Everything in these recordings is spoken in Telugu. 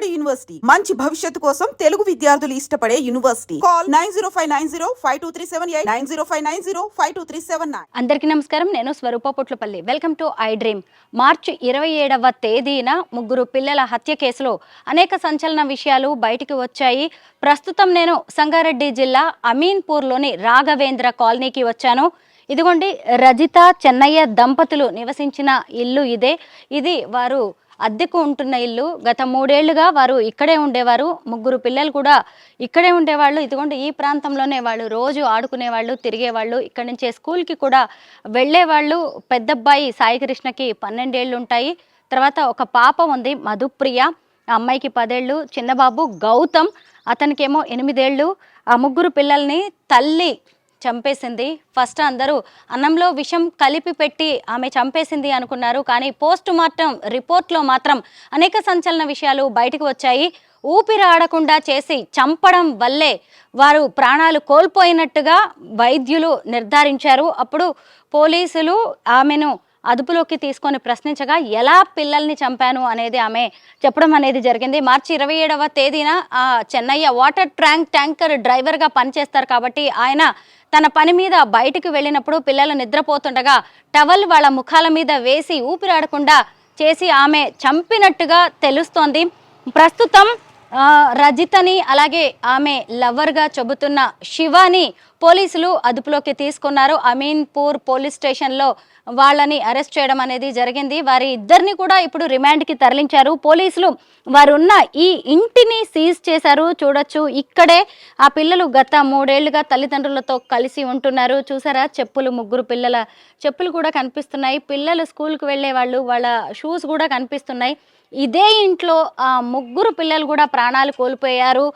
బాలబడి యూనివర్సిటీ. మంచి భవిష్యత్తు కోసం తెలుగు విద్యార్థులు ఇష్టపడే university. Call nine zero five nine zero five two three seven eight nine zero five nine zero five two three seven nine. అందరికీ నమస్కారం. నేను Swaroopa Potlapalli. Welcome to I dream మార్చి ఇరవై ఏడవ తేదీన ముగ్గురు పిల్లల హత్య కేసులో అనేక సంచలన విషయాలు బయటికి వచ్చాయి. ప్రస్తుతం నేను సంగారెడ్డి జిల్లా అమీన్పూర్లోని రాఘవేంద్ర కాలనీకి వచ్చాను. ఇదిగోండి రజిత చెన్నయ్య దంపతులు నివసించిన ఇల్లు ఇదే. ఇది వారు అద్దెకు ఉంటున్న ఇల్లు గత మూడేళ్ళుగా వారు ఇక్కడే ఉండేవారు. ముగ్గురు పిల్లలు కూడా ఇక్కడే ఉండేవాళ్ళు. ఇదిగోండి ఈ ప్రాంతంలోనే వాళ్ళు రోజు ఆడుకునేవాళ్ళు తిరిగేవాళ్ళు. ఇక్కడి నుంచే స్కూల్కి కూడా వెళ్ళేవాళ్ళు. పెద్దబ్బాయి సాయికృష్ణకి పన్నెండేళ్ళు ఉంటాయి. తర్వాత ఒక పాప ఉంది మధుప్రియ. ఆ అమ్మాయికి పదేళ్ళు. చిన్నబాబు గౌతమ్ అతనికేమో ఎనిమిదేళ్ళు. ఆ ముగ్గురు పిల్లల్ని తల్లి చంపేసింది. ఫస్ట్ అందరూ అన్నంలో విషం కలిపి పెట్టి ఆమె చంపేసింది అనుకున్నారు. కానీ పోస్ట్ మార్టం రిపోర్ట్లో మాత్రం అనేక సంచలన విషయాలు బయటకు వచ్చాయి. ఊపిరి ఆడకుండా చేసి చంపడం వల్లే వారు ప్రాణాలు కోల్పోయినట్టుగా వైద్యులు నిర్ధారించారు. అప్పుడు పోలీసులు ఆమెను అదుపులోకి తీసుకొని ప్రశ్నించగా ఎలా పిల్లల్ని చంపాను అనేది ఆమె చెప్పడం అనేది జరిగింది. మార్చి ఇరవై ఏడవ తేదీన చెన్నయ్య వాటర్ ట్యాంక్ ట్యాంకర్ డ్రైవర్గా పనిచేస్తారు కాబట్టి ఆయన తన పని మీద బయటకు వెళ్ళినప్పుడు పిల్లలు నిద్రపోతుండగా టవల్ వాళ్ళ ముఖాల మీద వేసి ఊపిరాడకుండా చేసి ఆమె చంపినట్టుగా తెలుస్తోంది. ప్రస్తుతం రజితని అలాగే ఆమె లవర్గా చెబుతున్న శివాని పోలీసులు అదుపులోకి తీసుకున్నారు. అమీన్పూర్ పోలీస్ స్టేషన్లో వాళ్ళని అరెస్ట్ చేయడం అనేది జరిగింది. వారి ఇద్దరిని కూడా ఇప్పుడు రిమాండ్కి తరలించారు. పోలీసులు వారు ఉన్న ఈ ఇంటిని సీజ్ చేశారు. చూడొచ్చు ఇక్కడే ఆ పిల్లలు గత మూడేళ్ళుగా తల్లిదండ్రులతో కలిసి ఉంటున్నారు. చూసారా చెప్పులు ముగ్గురు పిల్లల చెప్పులు కూడా కనిపిస్తున్నాయి. పిల్లలు స్కూల్కి వెళ్ళే వాళ్ళు వాళ్ళ షూస్ కూడా కనిపిస్తున్నాయి. ఇదే ఇంట్లో ఆ ముగ్గురు పిల్లలు కూడా ప్రాణాలు కోల్పోయారు.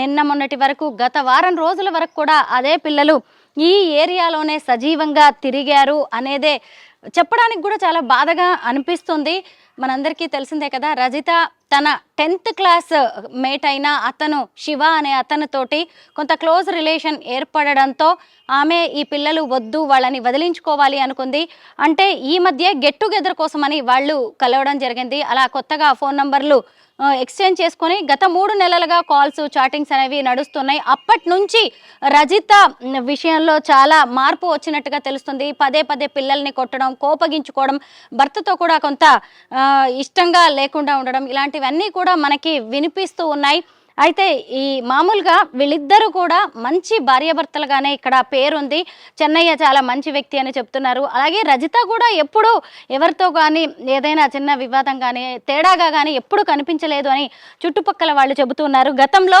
నిన్న మొన్నటి వరకు గత వారం రోజుల వరకు కూడా అదే పిల్లలు ఈ ఏరియాలోనే సజీవంగా తిరిగారు అనేదే చెప్పడానికి కూడా చాలా బాధగా అనిపిస్తుంది. మనందరికీ తెలిసిందే కదా రజిత తన టెన్త్ క్లాస్ మేట్ అయిన అతను శివ అనే అతనితోటి కొంత క్లోజ్ రిలేషన్ ఏర్పడడంతో ఆమె ఈ పిల్లలు వద్దు వాళ్ళని వదిలించుకోవాలి అనుకుంది. అంటే ఈ మధ్య గెట్ టుగెదర్ కోసమని వాళ్ళు కలవడం జరిగింది. అలా కొత్తగా ఫోన్ నంబర్లు ఎక్స్చేంజ్ చేసుకొని గత మూడు నెలలుగా కాల్స్ చాటింగ్స్ అనేవి నడుస్తున్నాయి. అప్పటి నుంచి రజిత విషయంలో చాలా మార్పు వచ్చినట్టుగా తెలుస్తుంది. పదే పదే పిల్లల్ని కొట్టడం కోపగించుకోవడం భర్తతో కూడా కొంత ఇష్టంగా లేకుండా ఉండడం ఇలాంటివన్నీ కూడా కూడా మనకి వినిపిస్తూ ఉన్నాయి. అయితే ఈ మామూలుగా వీళ్ళిద్దరూ కూడా మంచి భార్యాభర్తలుగానే ఇక్కడ పేరుంది. చెన్నయ్య చాలా మంచి వ్యక్తి అని చెప్తున్నారు. అలాగే రజిత కూడా ఎప్పుడూ ఎవరితో కానీ ఏదైనా చిన్న వివాదం కానీ తేడాగా కానీ ఎప్పుడు కనిపించలేదు అని చుట్టుపక్కల వాళ్ళు చెబుతున్నారు గతంలో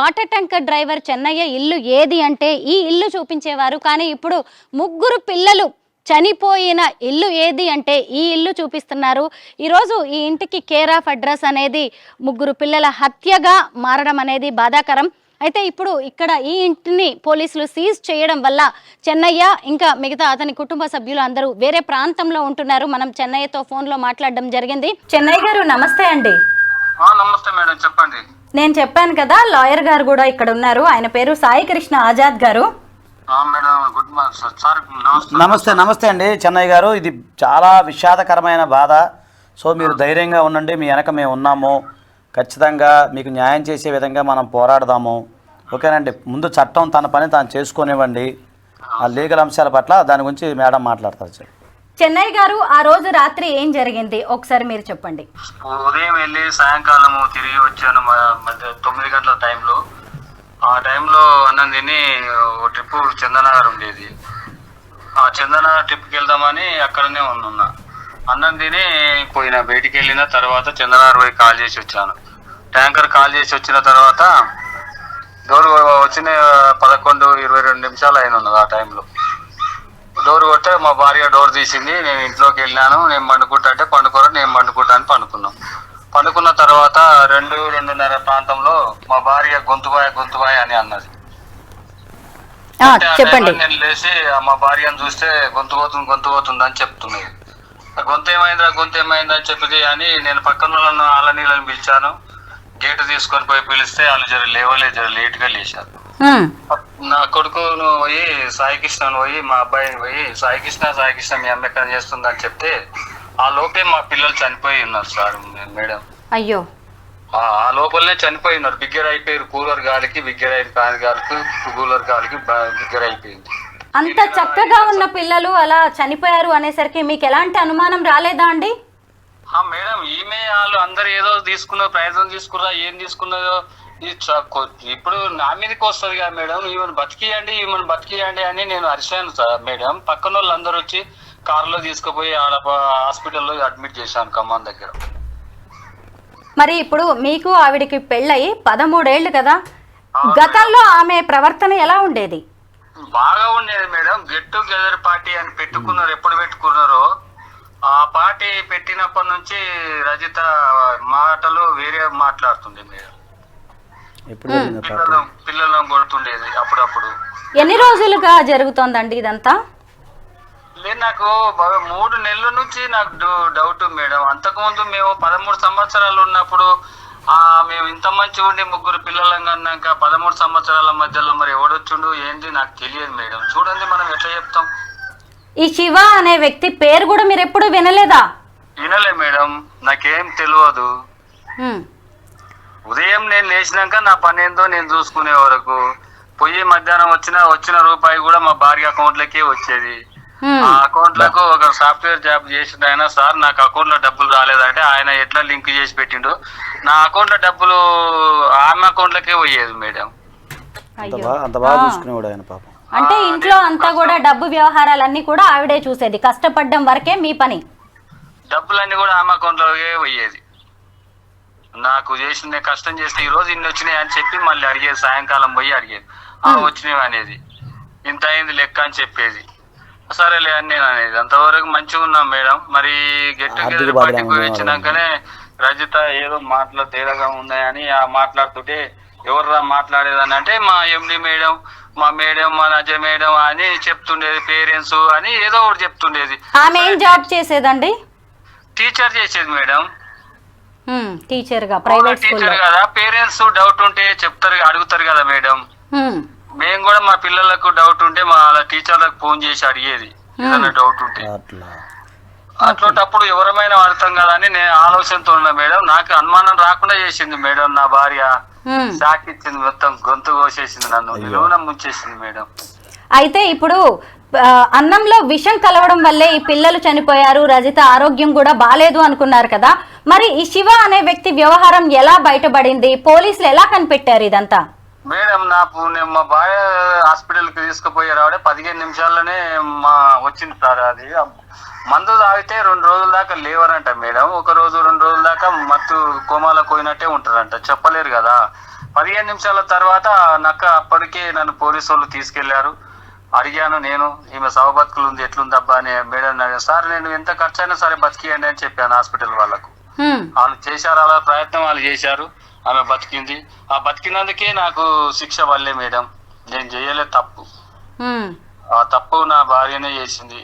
వాటర్ ట్యాంకర్ డ్రైవర్ చెన్నయ్య ఇల్లు ఏది అంటే ఈ ఇల్లు చూపించేవారు. కానీ ఇప్పుడు ముగ్గురు పిల్లలు చనిపోయిన ఇల్లు ఏది అంటే ఈ ఇల్లు చూపిస్తున్నారు. ఈరోజు ఈ ఇంటికి కేర్ ఆఫ్ అడ్రస్ అనేది ముగ్గురు పిల్లల హత్యగా మారడం అనేది బాధాకరం. అయితే ఇప్పుడు ఇక్కడ ఈ ఇంటిని పోలీసులు సీజ్ చేయడం వల్ల చెన్నయ్య ఇంకా మిగతా అతని కుటుంబ సభ్యులు అందరూ వేరే ప్రాంతంలో ఉంటున్నారు. మనం చెన్నయ్యతో ఫోన్లో మాట్లాడడం జరిగింది. చెన్నయ్య గారు నమస్తే అండి. నమస్తే మేడం. చెప్పండి. నేను చెప్పాను కదా లాయర్ గారు కూడా ఇక్కడ ఉన్నారు. ఆయన పేరు సాయి కృష్ణ ఆజాద్ గారు. ఆ, madam good morning sir sir నమస్తే. నమస్తే అండి. చెన్నయ్య గారు ఇది చాలా విషాదకరమైన బాధ. సో మీరు ధైర్యంగా ఉండండి మీ వెనక మేము ఉన్నాము. ఖచ్చితంగా మీకు న్యాయం చేసే విధంగా మనం పోరాడదాము. ఓకేనండి? ముందు చట్టం తన పని తాను చేసుకొనివ్వండి. ఆ. లీగల్ అంశాల పట్ల దాని గురించి మేడం మాట్లాడతారు సార్. చెన్నయ్య గారు ఆ రోజు రాత్రి ఏం జరిగింది? ఒకసారి మీరు చెప్పండి. ఉదయం వెళ్ళి సాయంకాలం తిరిగి వచ్చాను తొమ్మిది గంటల టైంలో. ఆ టైంలో అన్నం తిని ఒక ట్రిప్ చందనగర్ ఉండేది. ఆ చందనగర్ ట్రిప్కి వెళ్దామని అక్కడనే ఉన్నా. అన్నం తిని పోయిన. బయటికి వెళ్ళిన తర్వాత చందనగర్ పోయి కాల్ చేసి వచ్చాను. ట్యాంకర్ కాల్ చేసి వచ్చిన తర్వాత డోర్ వచ్చిన పదకొండు ఇరవై రెండు నిమిషాలు అయిన ఉన్నది ఆ టైంలో. డోర్ కొట్టే మా భార్య డోర్ తీసింది. నేను ఇంట్లోకి వెళ్ళాను నేను పండుకుంటా అంటే పండుకోరా నేను పండుకుంటా అని పండుకున్నాం. పండుకున్న తర్వాత రెండు రెండున్నర ప్రాంతంలో మా భార్య గొంతుబాయ గొంతుబాయ అని అన్నది. చెప్పండి. నేను లేచి మా భార్యను చూస్తే గొంతు పోతుంది గొంతు పోతుంది అని చెప్తున్నది ఆ గొంతు ఏమైందా గొంతు ఏమైందా అని చెప్పింది అని నేను పక్కన వాళ్ళను ఆల నీళ్ళని పిలిచాను. గేటు తీసుకొని పోయి పిలిస్తే వాళ్ళు జర లేవలే జర లేట్గా లేచారు నా కొడుకును పోయి సాయి కృష్ణను పోయి మా అబ్బాయిని పోయి సాయి కృష్ణ సాయి కృష్ణ మీ అమ్మ ఎక్కడ చేస్తుందని చెప్తే ఆ లోపే మా పిల్లలు చనిపోయి ఉన్నారు సార్ మేడం. అయ్యో. ఆ లోపలనే చనిపోయినారు బిగ్గర అయిపోయారు కూలర్ గాలికి బిగ్గర అయిన గాలికి కూలర్ గాలికి బిగ్గర అయిపోయింది అంత చక్కగా ఉన్న పిల్లలు అలా చనిపోయారు అనేసరికి మీకు ఎలాంటి అనుమానం రాలేదా అండి? మేడం ఈమె వాళ్ళు అందరు ఏదో తీసుకున్న ప్రయత్నం తీసుకున్నా ఏం తీసుకున్నదో ఇప్పుడు నా మీదకి వస్తుంది కదా మేడం. ఈమెను బతికియండి ఈమెను బతికియండి అని నేను అరిశాను సార్ మేడం. పక్కన వాళ్ళు అందరూ వచ్చి కారులో తీసుకుపోయి ఆడ హాస్పిటల్లో అడ్మిట్ చేశాను ఖమ్మం దగ్గర. మరి ఇప్పుడు మీకు ఆవిడికి పెళ్ళయి పదమూడేళ్ళు కదా. గతంలో ఆమె ప్రవర్తన ఎలా ఉండేది? బాగా ఉండేది మేడం. గెట్ టుగెదర్ పార్టీ అని పెట్టుకున్నారు. ఎప్పుడు పెట్టుకున్నారో. ఆ పార్టీ పెట్టినప్పటి నుంచి రజిత మాటలు వేరే మాట్లాడుతుంది మేడం. పిల్లలు పిల్లలను కొడుతుండేది అప్పుడప్పుడు. ఎన్ని రోజులుగా జరుగుతోందండి ఇదంతా? లేదు నాకు మూడు నెలల నుంచి నాకు డౌట్ మేడం. అంతకుముందు మేము పదమూడు సంవత్సరాలు ఉన్నప్పుడు ఆ మేము ఇంత మంచి ఉండి ముగ్గురు పిల్లలం కన్నాక పదమూడు సంవత్సరాల మధ్యలో మరి ఎవడొచ్చుండు ఏంటి నాకు తెలియదు మేడం. చూడండి మనం ఎట్లా చెప్తాం. ఈ శివ అనే వ్యక్తి పేరు కూడా మీరు ఎప్పుడు వినలేదా? వినలే మేడం. నాకేం తెలియదు. ఉదయం నేను లేచినాక నా పని ఏందో నేను చూసుకునే వరకు పొయ్యి మధ్యాహ్నం వచ్చిన వచ్చిన రూపాయి కూడా మా భార్య అకౌంట్లకే వచ్చేది. ఆ. అకౌంట్లకు ఒక సాఫ్ట్వేర్ జాబ్ చేసిన ఆయన సార్ నాకు అకౌంట్లో డబ్బులు రాలేదంటే ఆయన ఎట్లా లింక్ చేసి పెట్టిండు? నా అకౌంట్లో డబ్బులు ఆమె అకౌంట్ లకే పోయేది మేడం. అంత అయ్యో. బాగా అంత బాగా ఆ. చూసుకునేవాడు ఆయన పాపం. అంటే ఇంట్లో అంతా కూడా డబ్బు వ్యవహారాలన్నీ కూడా ఆవిడే చూసేది. కష్టపడడం వరకే మీ పని. డబ్బులన్నీ కూడా ఆమె అకౌంట్ లోకే పోయేది. నాకు చేసిన కష్టం చేస్తే ఈ రోజు ఇన్ని వచ్చినాయి అని చెప్పి మళ్ళీ అడిగేది సాయంకాలం పోయి అడిగేది. ఆ వచ్చినవి అనేది. ఇంత అయింది లెక్క అని చెప్పేది. సరేలే అని నేను అనేది. అంతవరకు మంచిగా ఉన్నాం మేడం. మరి గెట్ టుగెదర్ బాధ పార్టీకి పోయి వచ్చినాకనే రజిత ఏదో మాటలు తేడాగా ఉన్నాయని ఆ మాట్లాడుతుంటే ఎవర్రా మాట్లాడేదని అంటే మా ఎండి మేడం మా మేడం మా నజ మేడం అని చెప్తుండేది పేరెంట్స్ అని ఏదో ఒకటి చెప్తుండేది. ఆమె ఏం జాబ్ చేసేదండి? టీచర్ చేసేది మేడం. హ్మ్, టీచర్గా ప్రైవేట్ టీచర్ కదా. పేరెంట్స్ డౌట్ ఉంటే చెప్తారు అడుగుతారు కదా మేడం. మేము కూడా మా పిల్లలకు డౌట్ ఉంటే మా టీచర్లకు ఫోన్ చేసి అడిగేది. ఏదైనా డౌట్ ఉంటే. అట్లా. అట్లాంటప్పుడు ఎవరమైనా అర్థం కదా అని నేను ఆలోచనతో ఉన్నా మేడం. నాకు అనుమానం రాకుండా చేసింది మేడం. నా భార్య. షాక్ ఇచ్చింది మొత్తం గొంతు కోసేసింది నన్ను. నిలువున ముంచేసింది మేడం. అయితే ఇప్పుడు అన్నంలో విషం కలవడం వల్లే ఈ పిల్లలు చనిపోయారు. రజిత ఆరోగ్యం కూడా బాలేదు అనుకున్నారు కదా. మరి ఈ శివ అనే వ్యక్తి వ్యవహారం ఎలా బయటపడింది? పోలీసులు ఎలా కనిపెట్టారు ఇదంతా? మేడం నా నేను మా భార్య హాస్పిటల్కి తీసుకుపోయి రావడే పదిహేను నిమిషాల్లోనే మా వచ్చింది సార్ అది. మందు తాగితే రెండు రోజుల దాకా లేవరంట మేడం. ఒక రోజు రెండు రోజుల దాకా మత్తు కోమాలో పోయినట్టే ఉంటారంట చెప్పలేరు కదా. పదిహేను నిమిషాల తర్వాత నక్క అప్పటికే నన్ను పోలీసు వాళ్ళు తీసుకెళ్ళారు. అడిగాను నేను ఈమె సవ బతుకులు ఉంది ఎట్లుందబ్బా? అని మేడం సార్ నేను ఎంత ఖర్చు అయినా సరే బతికియండి అని చెప్పాను హాస్పిటల్ వాళ్ళకు. వాళ్ళు చేశారు అలా ప్రయత్నం వాళ్ళు చేశారు. ఆమె బతికింది. ఆ బతికినందుకే నాకు శిక్ష వల్లే మేడం. నేను చేయలేదు తప్పు. ఆ తప్పు నా భార్యనే చేసింది.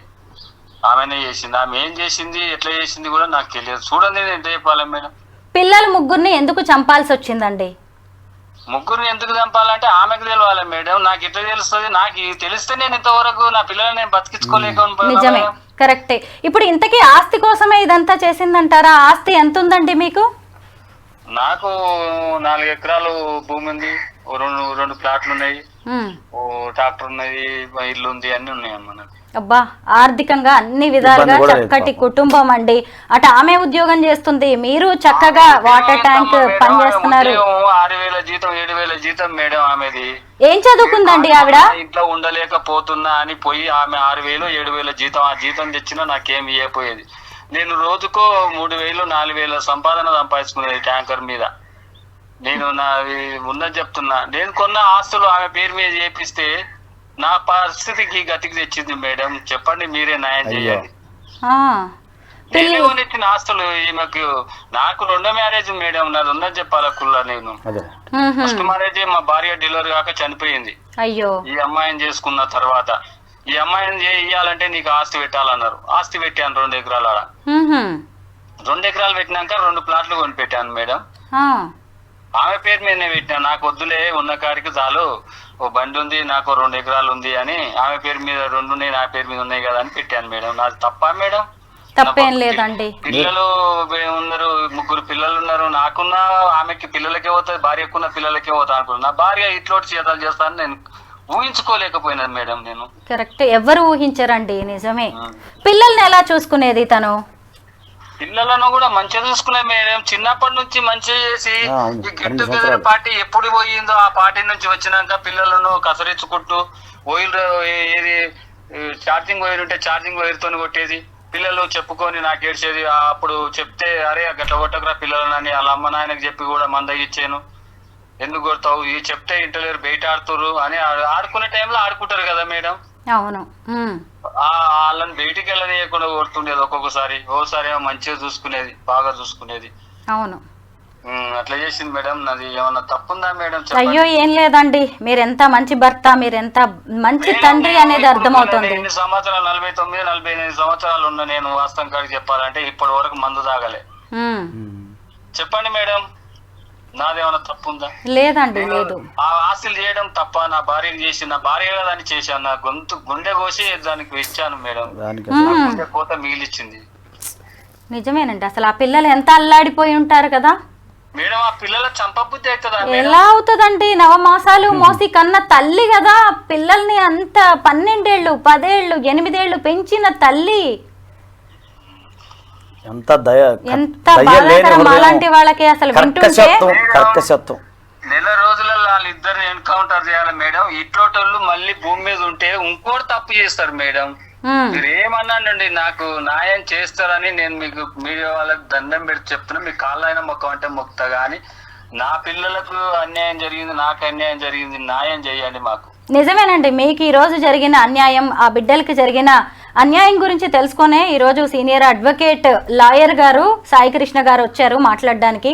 ఆమెనే చేసింది. ఆమె ఏం చేసింది ఎట్లా చేసింది కూడా నాకు తెలియదు. చూడండి నేను ఎంత చెప్పాలి మేడం. పిల్లలు ముగ్గురిని ఎందుకు చంపాల్సి వచ్చిందండి? ముగ్గురిని ఎందుకు చంపాలంటే ఆమెకు తెలియాలి మేడం. నాకు ఎట్లా తెలుస్తుంది? నాకు తెలిస్తే నేను ఇంతవరకు నా పిల్లల్ని నేను బతికించుకోలేకపోయినా నిజమే. కరెక్టే. ఇప్పుడు ఇంతకీ ఆస్తి కోసమే ఇదంతా చేసిందంటారా? ఆస్తి ఎంత ఉందండి మీకు? నాకు నాలుగు ఎకరాలు భూమి ఉంది ఓ రెండు రెండు ప్లాట్లు ఉన్నాయి. ఓ ట్రాక్టర్ ఉన్నది ఇల్లు ఉంది అన్ని ఉన్నాయి అమ్మ నాకు. అబ్బా ఆర్థికంగా అన్ని విధాలుగా చక్కటి. కుటుంబం అండి. అటు ఆమె ఉద్యోగం చేస్తుంది మీరు చక్కగా వాటర్ ట్యాంక్ పని చేస్తున్నారు. ఆరు వేల జీతం ఏడు వేల జీతం మేడం ఆమెది. ఏం చదువుకుందండి ఆవిడ? ఇంట్లో ఉండలేకపోతున్నా అని పోయి ఆమె ఆరు వేలు ఏడు వేల జీతం ఆ జీతం తెచ్చినా నాకేం ఇవ్వపోయేది నేను రోజుకో మూడు వేలు నాలుగు వేల సంపాదన సంపాదించుకునేది ట్యాంకర్ మీద. నేను నా ఉన్నది చెప్తున్నా. నేను కొన్న ఆస్తులు ఆమె పేరు మీద చేపిస్తే నా పరిస్థితికి గతికి తెచ్చింది మేడం. చెప్పండి మీరే న్యాయం. చేయాలి. ఆ, నేను కొనిచ్చిన ఆస్తులు ఈమెకు నాకు రెండో మ్యారేజ్ మేడం. నాది ఉన్నది చెప్పాలా కుల్లా నేను. ఫస్ట్ మ్యారేజ్ మా భార్య డెలివరీ కాక చనిపోయింది. అయ్యో. ఈ అమ్మాయిని చేసుకున్న తర్వాత. ఈ అమ్మాయిని చేయాలంటే నీకు ఆస్తి పెట్టాలన్నారు. ఆస్తి పెట్టాను రెండు ఎకరాల. రెండు ఎకరాలు పెట్టినాక రెండు ప్లాట్లు కొని పెట్టాను మేడం ఆమె పేరు మీదనే పెట్టాను. నాకు వద్దులే ఉన్న కాడికి చాలు. ఓ బండి ఉంది నాకు రెండు ఎకరాలు ఉంది అని ఆమె పేరు మీద రెండు ఉన్నాయి నా పేరు మీద ఉన్నాయి కదా అని పెట్టాను మేడం. నాది తప్ప మేడం? తప్పేం లేదండి. పిల్లలు ఉన్నారు ముగ్గురు పిల్లలు ఉన్నారు. నాకున్న ఆమెకి పిల్లలకే పోతుంది భార్యకున్న పిల్లలకే పోతా అనుకున్నా భార్య ఇట్లోటి చేతాలు చేస్తాను నేను ఊహించుకోలేకపోయినాను మేడం నేను. కరెక్ట్. ఎవరు ఊహించరండి నిజమే. పిల్లల్ని ఎలా చూసుకునేది తను? పిల్లలను కూడా మంచిగా చూసుకునే మేడం. చిన్నప్పటి నుంచి మంచిగా చేసి. ఈ గెట్ టుగెదర్. పార్టీ ఎప్పుడు పోయిందో ఆ పార్టీ నుంచి వచ్చినాక పిల్లలను కసరించుకుంటూ ఓయిల్ ఏది ఛార్జింగ్ వైర్ ఉంటే ఛార్జింగ్ వైర్ తోని కొట్టేది. పిల్లలు చెప్పుకొని నాకు ఏడ్చేది. అప్పుడు చెప్తే అరే గట్ల కొట్టకురా పిల్లలని వాళ్ళ అమ్మ నాయనకి చెప్పి కూడా మంద ఇచ్చాను ఎందుకు కొడతావు? ఇది చెప్తే ఇంటలేరు బయట ఆడుతురు అని ఆడుకునే టైంలో ఆడుకుంటారు కదా మేడం? అవును. వాళ్ళని బయటికి వెళ్ళనీయకుండా కొడుతుండేది ఒక్కొక్కసారి. ఓసారి ఏమో మంచిగా చూసుకునేది బాగా చూసుకునేది. అవును. అట్లా చేసింది మేడం. నాది ఏమన్నా తప్పుందా మేడం. అయ్యో ఏం లేదండి. మీరెంత మంచి భర్త మీరెంత మంచి నేను తండ్రి అనేది అర్థమవుతుంది. ఎన్ని సంవత్సరాలు నలభై తొమ్మిది నలభై ఎనిమిది సంవత్సరాలు ఉన్న నేను వాస్తవం కాడికి చెప్పాలంటే ఇప్పటి వరకు మందు తాగలే. చెప్పండి మేడం. నాదేమన్నా తప్పుందా? లేదండి లేదు. ఆ ఆస్తులు చేయడం తప్ప నా భార్యకి చేసి నా భార్య దాన్ని చేశాను. నా గొంతు గుండె కోసి దానికి ఇచ్చాను మేడం. గుండె కోత మిగిలిచ్చింది. నిజమేనండి అసలు ఆ పిల్లలు ఎంత అల్లాడిపోయి ఉంటారు కదా? మేడం ఆ పిల్లల చంపబుద్ధి అవుతుందా ఎలా అవుతుందండి? నవమాసాలు మోసి కన్న తల్లి కదా పిల్లల్ని అంత పన్నెండేళ్ళు పదేళ్ళు ఎనిమిదేళ్ళు పెంచిన తల్లి. ఎంత దయ ఎంత బాధాకరం. అలాంటి వాళ్ళకి అసలు వింటుంటే? కర్కశత్వం కర్కశత్వం. నెల రోజులలో వాళ్ళిద్దరిని ఎన్కౌంటర్ చేయాలి మేడం. ఇట్లోటోళ్ళు మళ్ళీ భూమి మీద ఉంటే ఇంకోటి తప్పు చేస్తారు మేడం. మీరు ఏమన్నానండి నాకు న్యాయం చేస్తారని నేను మీకు మీడియా వాళ్ళకి దండం పెట్టి చెప్తున్నా. మీ కాళ్ళైనా మొక్క అంటే మొక్తా గాని నా పిల్లలకు అన్యాయం జరిగింది నాకు అన్యాయం జరిగింది న్యాయం చేయండి మాకు. నిజమేనండి మీకు ఈ రోజు జరిగిన అన్యాయం ఆ బిడ్డలకి జరిగిన అన్యాయం గురించి తెలుసుకునే ఈరోజు సీనియర్ అడ్వకేట్ లాయర్ గారు సాయి కృష్ణ గారు వచ్చారు మాట్లాడడానికి.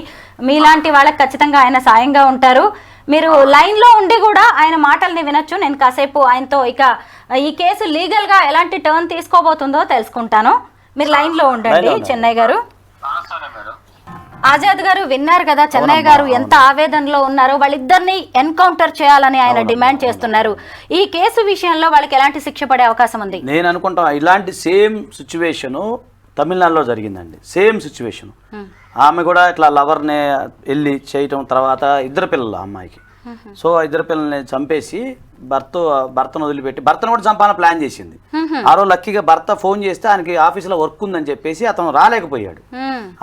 మీలాంటి వాళ్ళకి ఖచ్చితంగా ఆయన సాయంగా ఉంటారు. మీరు లైన్లో ఉండి కూడా ఆయన మాటల్ని వినొచ్చు. నేను కాసేపు ఆయనతో ఇక ఈ కేసు లీగల్గా ఎలాంటి టర్న్ తీసుకోబోతుందో తెలుసుకుంటాను. మీరు లైన్లో ఉండండి. చెన్నై గారు. ఆజాద్ గారు విన్నారు కదా చెన్నై గారు ఎంత ఆవేదనలో ఉన్నారో వాళ్ళిద్దరిని ఎన్కౌంటర్ చేయాలని ఆయన డిమాండ్ చేస్తున్నారు. ఈ కేసు విషయంలో వాళ్ళకి ఎలాంటి శిక్ష పడే అవకాశం ఉంది? నేను అనుకుంటా ఇలాంటి సేమ్ సిచ్యువేషను తమిళనాడులో జరిగిందండి. Same situation. ఆమె కూడా ఇట్లా లవర్ని వెళ్ళి చేయటం తర్వాత ఇద్దరు పిల్లలు అమ్మాయికి. సో ఇద్దరు పిల్లల్ని చంపేసి భర్త భర్తను వదిలిపెట్టి భర్తను కూడా చంపాలని ప్లాన్ చేసింది. ఆ రోజు లక్కీగా భర్త ఫోన్ చేస్తే ఆయనకి ఆఫీసులో వర్క్ ఉందని చెప్పేసి అతను రాలేకపోయాడు.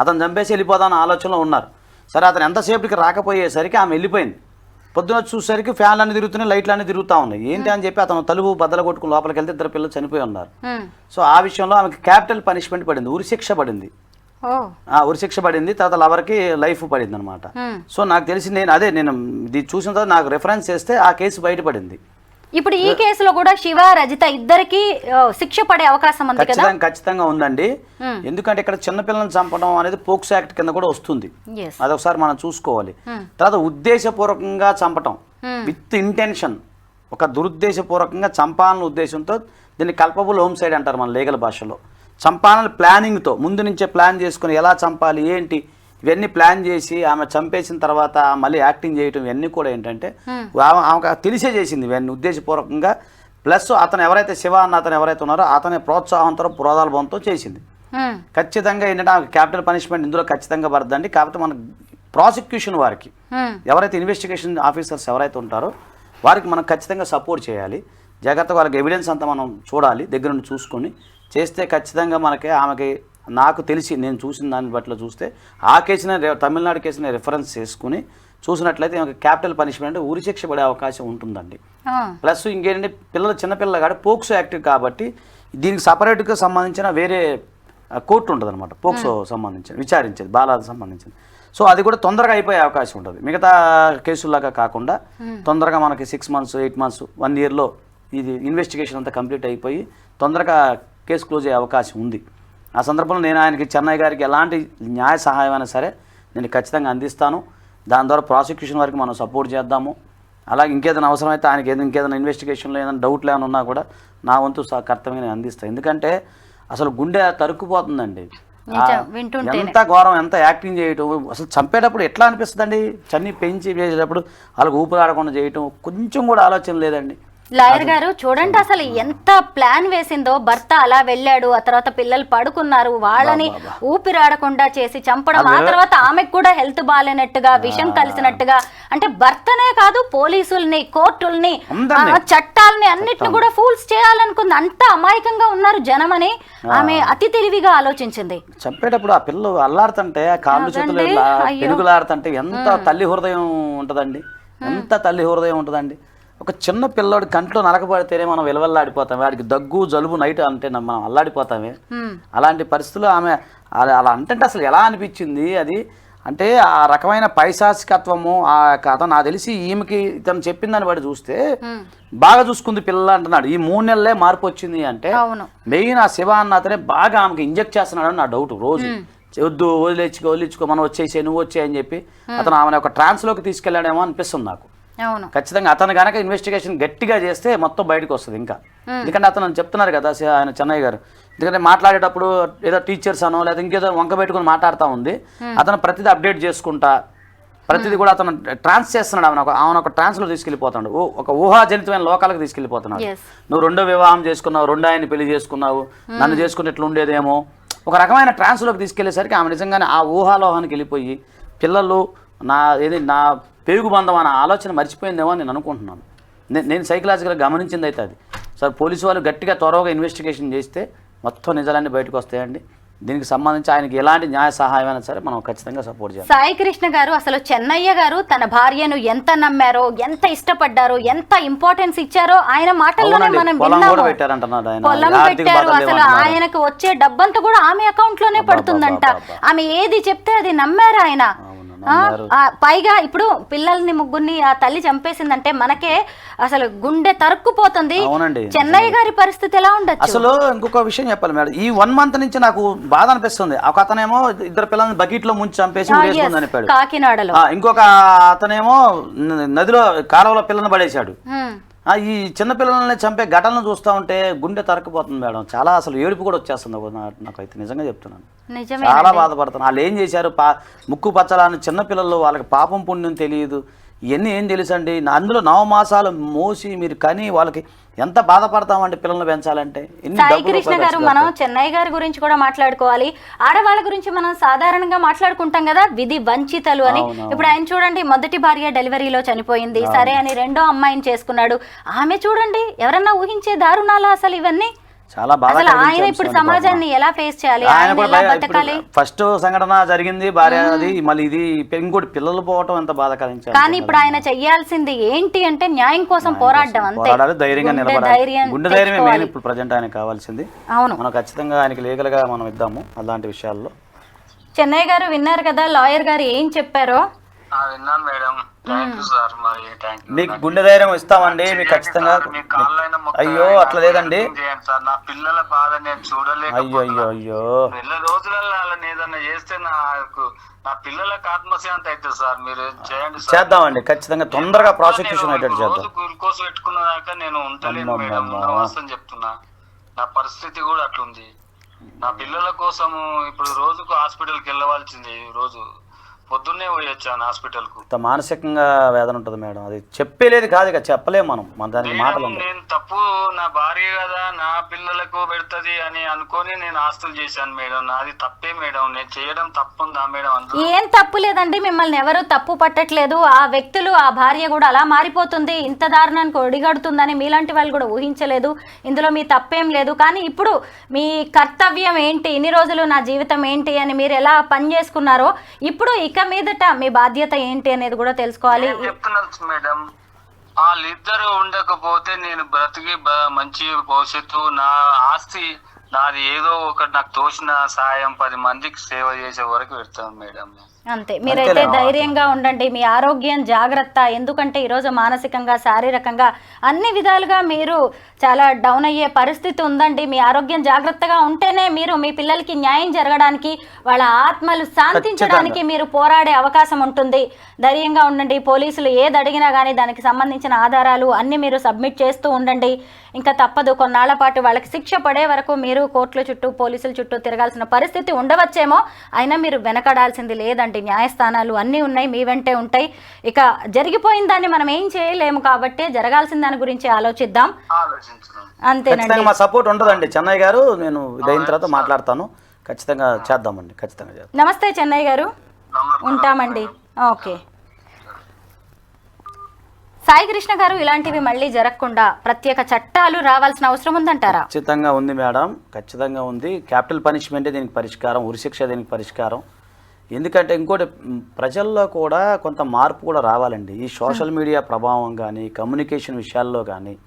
అతను చంపేసి వెళ్ళిపోదాం ఆలోచనలో ఉన్నారు. సరే అతను ఎంతసేపటికి రాకపోయేసరికి ఆమె వెళ్ళిపోయింది. పొద్దున చూసేసరికి ఫ్యాన్లు అన్ని తిరుగుతున్నాయి లైట్లు అన్ని తిరుగుతూ ఉన్నాయి. ఏంటి అని చెప్పి అతను తలుపు బద్దలు కొట్టుకుని లోపలికి వెళ్తే ఇద్దరు పిల్లలు చనిపోయి ఉన్నారు. సో ఆ విషయంలో ఆమెకి క్యాపిటల్ పనిష్మెంట్ పడింది ఉరిశిక్ష పడింది. ఉరిశిక్ష పడింది తర్వాత లవర్కి లైఫ్ పడింది అనమాట. సో నాకు తెలిసి నేను అదే నేను ఇది చూసిన తర్వాత నాకు రెఫరెన్స్ చేస్తే ఆ కేసు బయటపడింది. ఇప్పుడు ఈ కేసులో కూడా శివ రజిత ఇద్దరికి శిక్ష పడే అవకాశం ఉంది కదా? ఖచ్చితంగా ఉందండి. ఎందుకంటే ఇక్కడ చిన్నపిల్లల్ని చంపడం అనేది పోక్సో యాక్ట్ కింద కూడా వస్తుంది. అదొకసారి మనం చూసుకోవాలి. తర్వాత ఉద్దేశపూర్వకంగా చంపటం. విత్ ఇంటెన్షన్ ఒక దురుద్దేశపూర్వకంగా చంపాలన్న ఉద్దేశంతో దీన్ని కల్పబుల్ హోమ్ సైడ్ అంటారు మన లీగల్ భాషలో. చంపాలని ప్లానింగ్తో ముందు నుంచే ప్లాన్ చేసుకుని ఎలా చంపాలి ఏంటి ఇవన్నీ ప్లాన్ చేసి ఆమె చంపేసిన తర్వాత మళ్ళీ యాక్టింగ్ చేయటం ఇవన్నీ కూడా ఏంటంటే ఆమె ఆమెకు తెలిసే చేసింది ఇవన్నీ ఉద్దేశపూర్వకంగా. ప్లస్ అతను ఎవరైతే శివ అన్న అతను ఎవరైతే ఉన్నారో అతని ప్రోత్సాహంతో ప్రోదాలభంతో చేసింది. ఖచ్చితంగా ఏంటంటే ఆమెకు క్యాపిటల్ పనిష్మెంట్ ఇందులో ఖచ్చితంగా పడుతుందండి కాకపోతే మన ప్రాసిక్యూషన్ వారికి. ఎవరైతే ఇన్వెస్టిగేషన్ ఆఫీసర్స్ ఎవరైతే ఉంటారో వారికి మనం ఖచ్చితంగా సపోర్ట్ చేయాలి. జాగ్రత్తగా వాళ్ళకి ఎవిడెన్స్ అంతా మనం చూడాలి దగ్గర నుండి చూసుకొని. చేస్తే ఖచ్చితంగా మనకి ఆమెకి నాకు తెలిసి నేను చూసిన దాన్ని బట్టి చూస్తే ఆ కేసుని తమిళనాడు కేసుని రెఫరెన్స్ చేసుకుని చూసినట్లయితే ఆమెకి క్యాపిటల్ పనిష్మెంట్ ఉరిశిక్ష పడే అవకాశం ఉంటుందండి. ప్లస్ ఇంకేంటంటే పిల్లలు చిన్నపిల్లలు కాదు పోక్సో యాక్ట్ కాబట్టి దీనికి సపరేట్గా సంబంధించిన వేరే కోర్టు ఉంటుంది అనమాట పోక్సో సంబంధించిన విచారించేది బాలాది సంబంధించింది సో అది కూడా తొందరగా అయిపోయే అవకాశం ఉంటుంది. మిగతా కేసుల్లాగా కాకుండా తొందరగా మనకి six months eight months one ఇయర్లో ఇది ఇన్వెస్టిగేషన్ అంతా కంప్లీట్ అయిపోయి తొందరగా కేసు క్లోజ్ అయ్యే అవకాశం ఉంది. ఆ సందర్భంలో నేను ఆయనకి చెన్నై గారికి ఎలాంటి న్యాయ సహాయం అయినా సరే నేను ఖచ్చితంగా అందిస్తాను. దాని ద్వారా ప్రాసిక్యూషన్ వరకు మనం సపోర్ట్ చేద్దాము. అలాగే ఇంకేదైనా అవసరమైతే ఆయనకి ఏదైనా ఇంకేదైనా ఇన్వెస్టిగేషన్లో ఏదైనా డౌట్లు ఏమైనా ఉన్నా కూడా నా వంతు కర్తవ్యంగా నేను అందిస్తాను. ఎందుకంటే అసలు గుండె తరుక్కుపోతుందండి. ఎంత ఘోరం ఎంత యాక్టింగ్ చేయటం అసలు చంపేటప్పుడు ఎట్లా అనిపిస్తుందండి? చన్ని పెంచి చేసేటప్పుడు వాళ్ళకి ఊపిరాడకుండా చేయటం కొంచెం కూడా ఆలోచన లేదండి. లాయర్ గారు చూడండి అసలు ఎంత ప్లాన్ వేసిందో. భర్త అలా వెళ్ళాడు ఆ తర్వాత పిల్లలు పడుకున్నారు వాళ్ళని ఊపిరాడకుండా చేసి చంపడం ఆ తర్వాత ఆమెకు కూడా హెల్త్ బాగాలేనట్టుగా విషం కలిసినట్టుగా. అంటే భర్తనే కాదు పోలీసుల్ని కోర్టుల్ని చట్టాలని అన్నిటిని కూడా ఫూల్స్ చేయాలనుకుంది. అంత అమాయకంగా ఉన్నారు జనమని ఆమె అతి తెలివిగా ఆలోచించింది. చంపేటప్పుడు ఆ పిల్లలు అల్లాడుతుంటే కాళ్ళు చేతులు. పెనుగులాడుతుంటే ఎంత తల్లి హృదయం ఉంటుందండి. ఎంత తల్లి హృదయం ఉంటుందండి. ఒక చిన్న పిల్లోడి కంట్లో నలకపడితేనే మనం విలువల్లాడిపోతాం. వాడికి దగ్గు జలుబు నైట్ అంటే మనం అల్లాడిపోతామే. అలాంటి పరిస్థితుల్లో ఆమె అలా అంటే అసలు ఎలా అనిపించింది అది? అంటే ఆ రకమైన పైశాసికత్వము ఆ కథ నాకు తెలిసి ఈమెకి ఇతను చెప్పిందని వాడు చూస్తే బాగా చూసుకుంది పిల్ల అంటున్నాడు. ఈ మూడు నెలలే మార్పు వచ్చింది అంటే మెయిన్ ఆ శివ అన్న అతనే బాగా ఆమెకి ఇంజెక్ట్ చేస్తున్నాడు నా డౌట్ రోజు. వద్దు వదిలేచ్చుకో వదిలించుకో మనం వచ్చేసే నువ్వు వచ్చే అని చెప్పి అతను ఆమెను ఒక ట్రాన్స్లోకి తీసుకెళ్ళాడేమో అనిపిస్తుంది నాకు. అవును. ఖచ్చితంగా అతను కనుక ఇన్వెస్టిగేషన్ గట్టిగా చేస్తే మొత్తం బయటకు వస్తుంది ఇంకా. ఎందుకంటే అతను చెప్తున్నారు కదా ఆయన చెన్నయ్య గారు. ఎందుకంటే మాట్లాడేటప్పుడు ఏదో టీచర్స్ అనో లేదా ఇంకేదో వంక పెట్టుకుని మాట్లాడుతూ ఉంది. అతను ప్రతిదీ అప్డేట్ చేసుకుంటా ప్రతిదీ కూడా అతను ట్రాన్స్ చేస్తున్నాడు. ఆమెను ఒక ఆమెను ఒక ట్రాన్స్లో తీసుకెళ్ళిపోతాడు ఒక ఊహాజనితమైన లోకాలకు తీసుకెళ్ళిపోతున్నాడు. నువ్వు రెండో వివాహం చేసుకున్నావు రెండో ఆయన్ని పెళ్ళి చేసుకున్నావు నన్ను చేసుకుని ఇట్లా ఉండేదేమో ఒక రకమైన ట్రాన్స్లోకి తీసుకెళ్ళేసరికి ఆమె నిజంగానే ఆ ఊహాలోహానికి వెళ్ళిపోయి పిల్లలు నా ఏది నా పెరుగు బంధం అనే ఆలోచన మర్చిపోయిందేమో నేను అనుకుంటున్నాను. నేను సైకలాజికల్గా గమనించింది అయితే అది. సార్ పోలీసు వాళ్ళు గట్టిగా త్వరగా ఇన్వెస్టిగేషన్ చేస్తే మొత్తం నిజాలన్నీ బయటకు వస్తాయండి. దీనికి సంబంధించి ఆయనకి ఎలాంటి న్యాయ సహాయం అయినా సరే మనం ఖచ్చితంగా సపోర్ట్ చేయాలి. సాయి కృష్ణ గారు అసలు చెన్నయ్య గారు తన భార్యను ఎంత నమ్మారో ఎంత ఇష్టపడ్డారో ఎంత ఇంపార్టెన్స్ ఇచ్చారో ఆయన మాటల్లోనే మనం పొలం పెట్టారు అసలు. ఆయనకు వచ్చే డబ్బంతా కూడా ఆమె అకౌంట్లోనే పడుతుందంట. ఆమె ఏది చెప్తే అది నమ్మారు ఆయన. పైగా ఇప్పుడు పిల్లల్ని ముగ్గురిని ఆ తల్లి చంపేసిందంటే మనకే అసలు గుండె తరుక్కుపోతుంది. చెన్నయ్య గారి పరిస్థితి ఎలా ఉండొచ్చు? అసలు ఇంకొక విషయం చెప్పాలి మేడం. ఈ వన్ మంత్ నుంచి నాకు బాధ అనిపిస్తుంది. ఒక అతనేమో ఇద్దరు పిల్లల్ని బకెట్లో ముంచి చంపేసి అనిపాడు కాకినాడలో. ఇంకొక అతనేమో నదిలో కాలువలో పిల్లని పడేశాడు. ఈ చిన్న పిల్లల్ని చంపే ఘటనలు చూస్తూ ఉంటే గుండె తరక్కుపోతుంది మేడం. చాలా అసలు ఏడుపు కూడా వచ్చేస్తుంది నాకైతే నిజంగా చెప్తున్నాను. చాలా బాధపడుతున్నాను వాళ్ళు ఏం చేశారు? పా ముక్కు పచ్చలాని చిన్న పిల్లలు వాళ్ళకి పాపం పుణ్యం తెలియదు. ఇవన్నీ ఏం తెలుసండి? అందులో నవమాసాలు మోసి మీరు కని వాళ్ళకి ఎంత బాధపడతామండి పిల్లల్ని పెంచాలంటే? సాయి కృష్ణ గారు మనం చెన్నై గారి గురించి కూడా మాట్లాడుకోవాలి. ఆడవాళ్ళ గురించి మనం సాధారణంగా మాట్లాడుకుంటాం కదా విధి వంచితలు అని. ఇప్పుడు ఆయన చూడండి మొదటి భార్య డెలివరీలో చనిపోయింది. సరే అని రెండో అమ్మాయిని చేసుకున్నాడు. ఆమె చూడండి ఎవరన్నా ఊహించే దారుణాలా అసలు ఇవన్నీ? చాలా బాధ అసలు కలిగించే ఆయన ఇప్పుడు సమాజాన్ని ఎలా ఫేస్ చేయాలి? ఆయన ఆయన కూడా బతకాలి? ఫస్ట్ సంఘటన జరిగింది భార్య అది. మళ్ళీ ఇది ఇంకోటి పిల్లలు పోవటం ఎంత బాధ కలిగించాలి కానీ ఇప్పుడు ఆయన చెయ్యాల్సింది ఏంటి అంటే న్యాయం కోసం పోరాడడం అంతే. పోరాడాలి ధైర్యంగా నిలబడాలి. ధైర్యం గుండె ధైర్యమే మెయిన్. ఇప్పుడు ప్రజెంట్ ఆయనకు కావాల్సింది. అవును. మనం ఖచ్చితంగా ఆయనకి లీగల్గా మనం ఇద్దాము అలాంటి విషయాల్లో. చెన్నై గారు విన్నారు కదా లాయర్ గారు ఏం చెప్పారో? ఆ, విన్నాను మేడం. యూ మీకు గుండె ధైర్యం ఇస్తామండి మీకు ఖచ్చితంగా మీ కాళ్ళైనా మొక్క అయ్యో అట్లా లేదండి. చేయండి సార్? నా పిల్లల బాధ నేను అయ్యో చూడలేకపోతున్నా. అయ్యో అయ్యో నెల రోజులలో వాళ్ళని ఏదైనా చేస్తే నాకు నా పిల్లలకు ఆత్మశాంతి అవుతుంది సార్. మీరు చేయండి సార్? చేద్దామండి ఖచ్చితంగా తొందరగా ప్రాసిక్యూషన్ అయ్యేటట్టు చేద్దాం. గ్లూకోజ్ పెట్టుకున్న దాకా నేను. మేడం. వాస్తవం చెప్తున్నా. నా పరిస్థితి కూడా అట్లుంది. నా పిల్లల కోసము ఇప్పుడు రోజుకు హాస్పిటల్కి వెళ్ళవలసింది రోజు. పొద్దున్నే పోయి వచ్చాను హాస్పిటల్కు ఇంత మానసికంగా వేదన ఉంటుంది మేడం. అది చెప్పేలేదు కాదు ఇక చెప్పలేము మనం. మన దానికి మాటలు ఉండవు నేను తప్పు నా భార్య కదా నా పిల్లలకు పెడుతుంది అని అనుకొని నేను ఆస్తులు చేశాను మేడం. నాది తప్పే మేడం. నేను చేయడం తప్పుందా మేడం అందులో? ఏం తప్పు లేదండి. మిమ్మల్ని ఎవరు తప్పు పట్టట్లేదు. ఆ వ్యక్తులు ఆ భార్య కూడా అలా మారిపోతుంది. ఇంత దారుణానికి ఒడిగడుతుందని మీలాంటి వాళ్ళు కూడా ఊహించలేదు. ఇందులో మీ తప్పేం లేదు. కానీ ఇప్పుడు మీ కర్తవ్యం ఏంటి? ఇన్ని రోజులు నా జీవితం ఏంటి అని మీరు ఎలా పని చేసుకున్నారో ఇప్పుడు ఇక మీదట మీ బాధ్యత ఏంటి అనేది కూడా తెలుసుకోవాలి. చెప్తున్నాను మేడం వాళ్ళిద్దరు ఉండకపోతే నేను బ్రతికి మంచి భవిష్యత్తు నా ఆస్తి నాది ఏదో ఒకటి నాకు తోచిన సాయం పది మందికి సేవ చేసే వరకు పెడతాను మేడం. అంతే. మీరైతే ధైర్యంగా ఉండండి. మీ ఆరోగ్యం జాగ్రత్త. ఎందుకంటే ఈరోజు మానసికంగా శారీరకంగా అన్ని విధాలుగా మీరు చాలా డౌన్ అయ్యే పరిస్థితి ఉందండి. మీ ఆరోగ్యం జాగ్రత్తగా ఉంటేనే మీరు మీ పిల్లలకి న్యాయం జరగడానికి వాళ్ళ ఆత్మలు శాంతించడానికి మీరు పోరాడే అవకాశం ఉంటుంది. ధైర్యంగా ఉండండి. పోలీసులు ఏది అడిగినా కానీ దానికి సంబంధించిన ఆధారాలు అన్ని మీరు సబ్మిట్ చేస్తూ ఉండండి. ఇంకా తప్పదు. కొన్నాళ్ళ పాటు వాళ్ళకి శిక్ష పడే వరకు మీరు కోర్టుల చుట్టూ పోలీసుల చుట్టూ తిరగాల్సిన పరిస్థితి ఉండవచ్చేమో అయినా మీరు వెనకడాల్సింది లేదండి. ఉన్నాయండి న్యాయస్థానాలు అన్నీ ఉన్నాయి మీ వెంటే ఉంటాయి. ఇక జరిగిపోయిన దాన్ని మనం ఏం చేయలేము కాబట్టి జరగాల్సిన దాని గురించి ఆలోచిద్దాం. అంతేనండి. మా సపోర్ట్ ఉంటుందండి. చెన్నై గారు నేను ఇదైన తర్వాత మాట్లాడతాను. ఖచ్చితంగా చేద్దామండి ఖచ్చితంగా నమస్తే చెన్నై గారు. ఉంటామండి. ఓకే. సాయి కృష్ణ గారు ఇలాంటివి మళ్ళీ జరగకుండా ప్రత్యేక చట్టాలు రావాల్సిన అవసరం ఉందంటారా? ఖచ్చితంగా ఉంది మేడం. ఖచ్చితంగా ఉంది. క్యాపిటల్ పనిష్మెంటే దీనికి పరిష్కారం ఉరిశిక్ష దీనికి పరిష్కారం. ఎందుకంటే ఇంకోటి ప్రజల్లో కూడా కొంత మార్పు కూడా రావాలండి. ఈ సోషల్ మీడియా ప్రభావం కానీ కమ్యూనికేషన్ విషయాల్లో కానీ.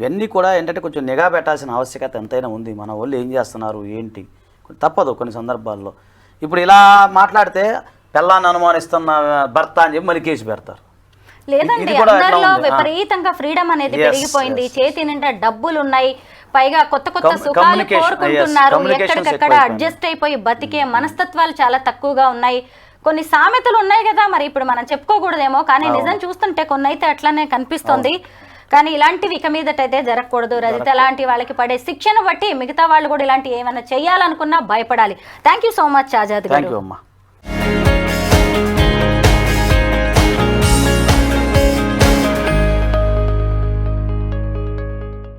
ఇవన్నీ కూడా ఏంటంటే కొంచెం నిఘా పెట్టాల్సిన ఆవశ్యకత ఎంతైనా ఉంది. మన వాళ్ళు ఏం చేస్తున్నారు ఏంటి? తప్పదు కొన్ని సందర్భాల్లో. ఇప్పుడు ఇలా మాట్లాడితే పిల్లాన్ని అనుమానిస్తున్న భర్త అని చెప్పి మళ్ళీ కేసు పెడతారు. లేదండి అందరిలో. విపరీతంగా ఫ్రీడమ్ అనేది పెరిగిపోయింది. చేతి నిండా డబ్బులు ఉన్నాయి పైగా కొత్త కొత్త సుఖాలు కోరుకుంటున్నారు. ఎక్కడికక్కడ. అడ్జస్ట్ అయిపోయి బతికే మనస్తత్వాలు చాలా తక్కువగా ఉన్నాయి. కొన్ని సామెతలు ఉన్నాయి కదా మరి ఇప్పుడు మనం చెప్పుకోకూడదేమో కానీ నిజం చూస్తుంటే కొన్ని అయితే అట్లానే కనిపిస్తుంది. కానీ ఇలాంటివి ఇక మీదటైతే జరగకూడదు. రజిత లాంటి వాళ్ళకి పడే శిక్షను బట్టి మిగతా వాళ్ళు కూడా ఇలాంటి ఏమైనా చేయాలనుకున్నా భయపడాలి. Thank you so much Azad garu.